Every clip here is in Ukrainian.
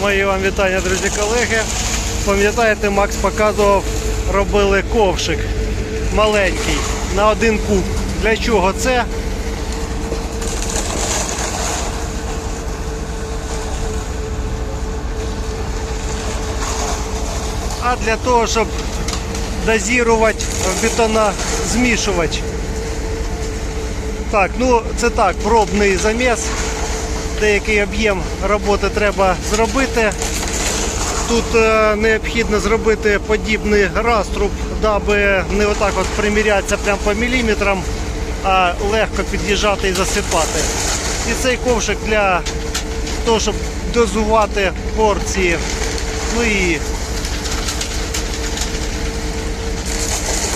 Мої вам вітання, друзі колеги. Пам'ятаєте, Макс показував, робили ковшик маленький на один куб. Для чого це? А для того, щоб дозірувати в бетонозмішувач. Так, ну це так, пробний заміс. Деякий об'єм роботи треба зробити. Тут е, необхідно зробити подібний раструб, даби не отак от примірятися прямо по міліметрам, а легко під'їжджати і засипати. І цей ковшик для того, щоб дозувати порції. Ну і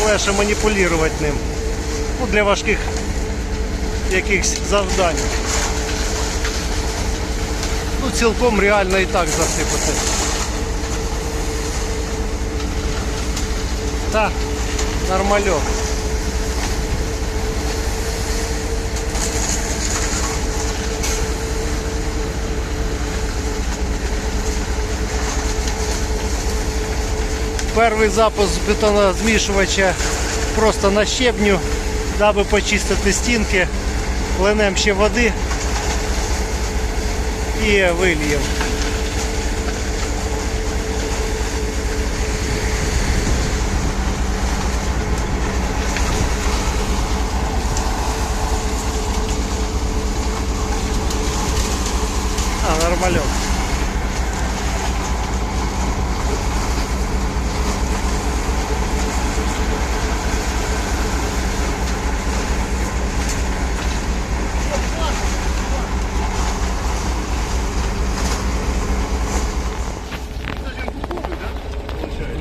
легше маніпулювати ним. Ну, для важких якихось завдань. Цілком реально і так засипати. Та, нормальок. Перший запуск бетонозмішувача просто на щебню, даби почистити стінки, ленем ще води і вильємо. А, нормалек.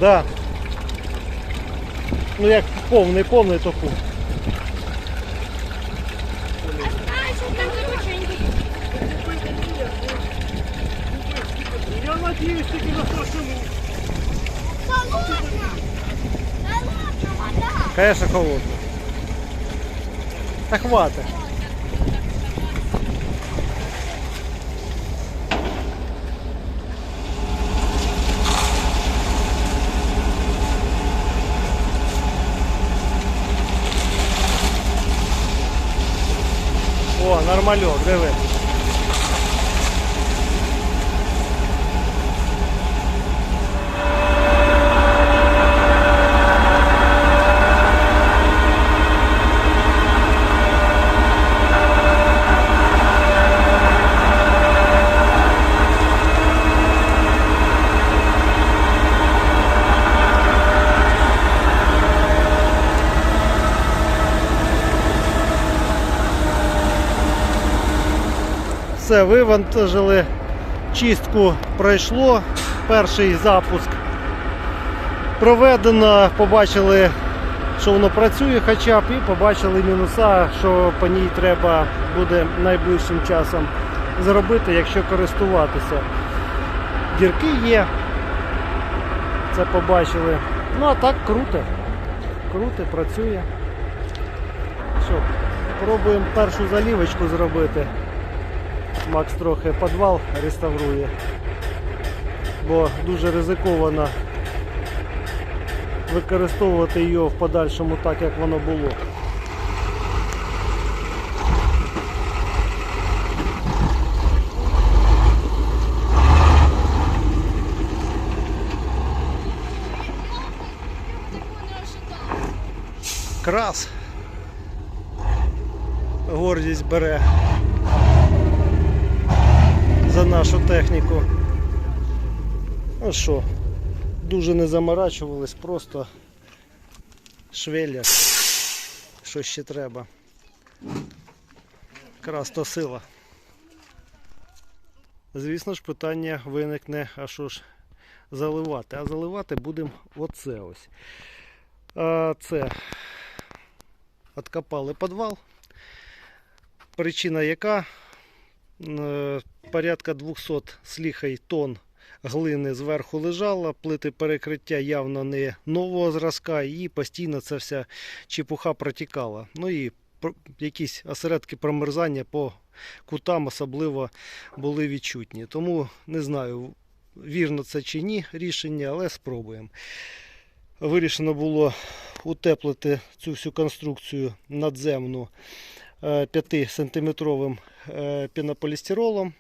Да. Ну як повний, повний, то фу. Я надіюсь тільки на те, Холодно! Холодно вода! Конечно, холодно. Та хватить. Нормальок, диви. Все, вивантажили, чистку пройшло, перший запуск проведено, побачили, що воно працює хоча б, і побачили мінуса, що по ній треба буде найближчим часом зробити, якщо користуватися. Дірки є, це побачили. Ну а так круто. Круто, працює. Що, пробуємо першу залівочку зробити. Макс трохи підвал реставрує, бо дуже ризиковано використовувати його в подальшому так, як воно було. Крас. Гордість бере нашу техніку. Ну що, дуже не заморачувались, просто швелять, що ще треба. Якраз сила. Звісно ж, питання виникне, а що ж заливати? А заливати будемо оце ось. А це откопали підвал. Причина яка? Е, порядка 200 з ліхай тонн глини зверху лежало, плити перекриття явно не нового зразка, і постійно ця вся чепуха протікала. Ну і якісь осередки промерзання по кутам особливо були відчутні. Тому не знаю, вірно це чи ні рішення, але спробуємо. Вирішено було утеплити цю всю конструкцію надземну 5-сантиметровим пінополістиролом.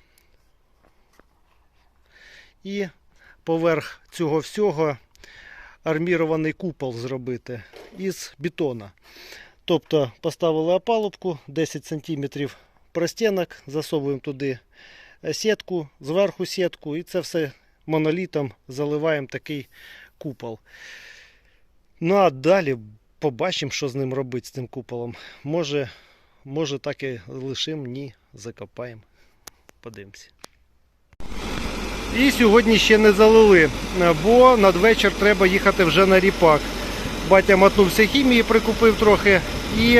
І поверх цього всього армірований купол зробити із бетона. Тобто поставили опалубку 10 см простінок, засовуємо туди сітку, зверху сітку, і це все монолітом заливаємо такий купол. Ну а далі побачимо, що з ним робити з цим куполом. Може, може так і лишимо, ні, закопаємо. Подивимося. І сьогодні ще не залили, бо надвечір треба їхати вже на ріпак. Батя мотнувся хімії, прикупив трохи. І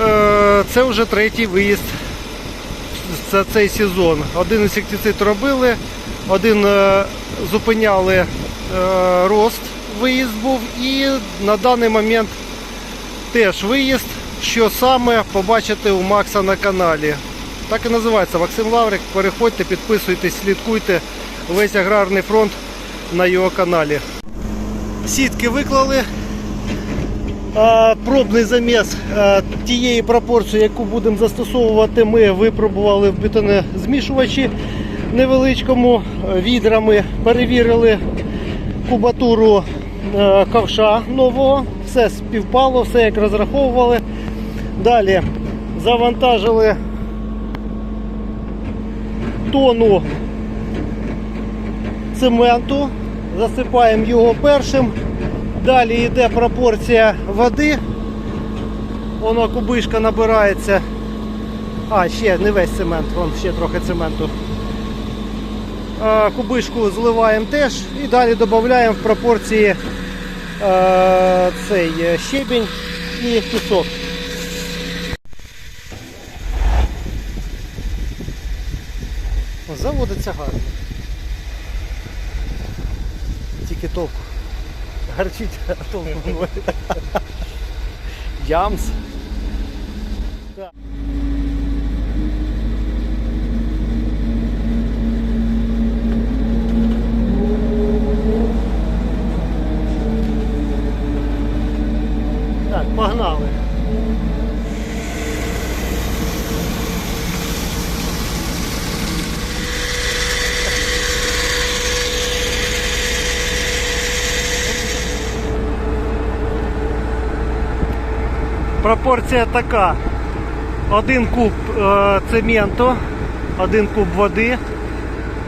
е, це вже третій виїзд за цей сезон. Один інсектицид робили, один е, зупиняли е, рост, виїзд був, і на даний момент теж виїзд. Що саме побачите у Макса на каналі. Так і називається Максим Лаврик. Переходьте, підписуйтесь, слідкуйте весь аграрний фронт на його каналі. Сітки виклали. Пробний заміс тієї пропорції, яку будемо застосовувати, ми випробували в бетонозмішувачі невеличкому відрами, перевірили кубатуру ковша нового, все співпало, все як розраховували. Далі завантажили тонну цементу, засипаємо його першим. Далі йде пропорція води. Воно кубишка набирається. А, ще не весь цемент, вон ще трохи цементу. Кубишку зливаємо теж і далі додаємо в пропорції цей е, щебінь і пісок. Заводиться гарно. Тільки толку. Гарчить, а толку немає. Ямс. Так. Так, погнали. Пропорція така. Один куб е, цементу, один куб води,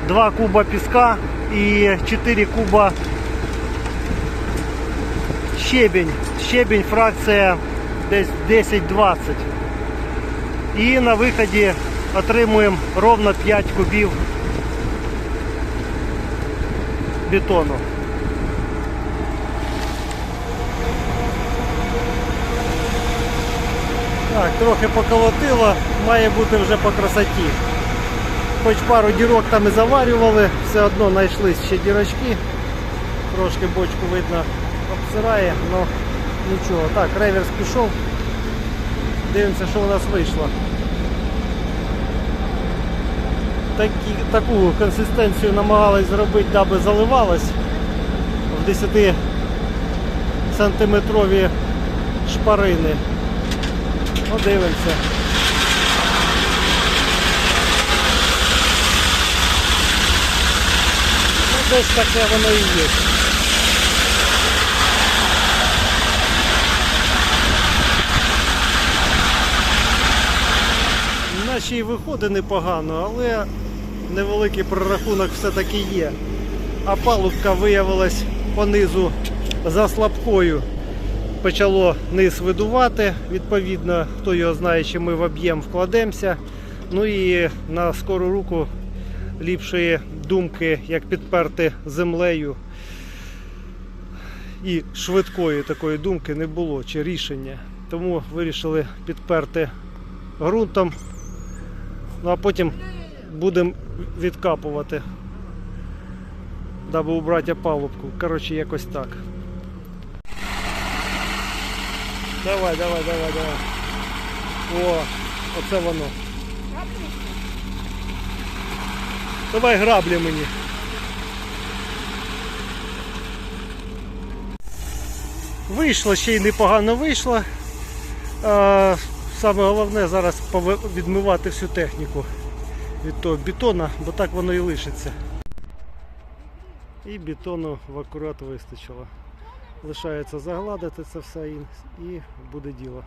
два куба піска і 4 куба щебінь. Щебінь фракція десь 10-20. І на виході отримуємо ровно 5 кубів бетону. Так, трохи поколотило, має бути вже по красоті. Хоч пару дірок там і заварювали, все одно знайшлись ще дірочки. Трошки бочку видно обсирає, але нічого. Так, реверс пішов. Дивимося, що у нас вийшло. Такі, таку консистенцію намагалась зробити, даби заливалось в 10 сантиметрові шпарини. Подивимося. Ну, десь таке воно і є. Наші й виходить непогано, але невеликий прорахунок все-таки є. А палубка виявилась понизу за слабкою почало низ видувати. Відповідно, хто його знає, чи ми в об'єм вкладемося. Ну і на скору руку ліпшої думки, як підперти землею. І швидкої такої думки не було чи рішення. Тому вирішили підперти ґрунтом. Ну а потім будемо відкапувати, даби убрати палубку. Коротше, якось так. Давай, давай, давай, давай. О, оце воно. Давай граблі мені. Вийшло, ще й непогано вийшло. Саме головне зараз відмивати всю техніку від того бетона, бо так воно і лишиться. І бетону в акурат вистачило. Лишається загладити це все і, буде діло.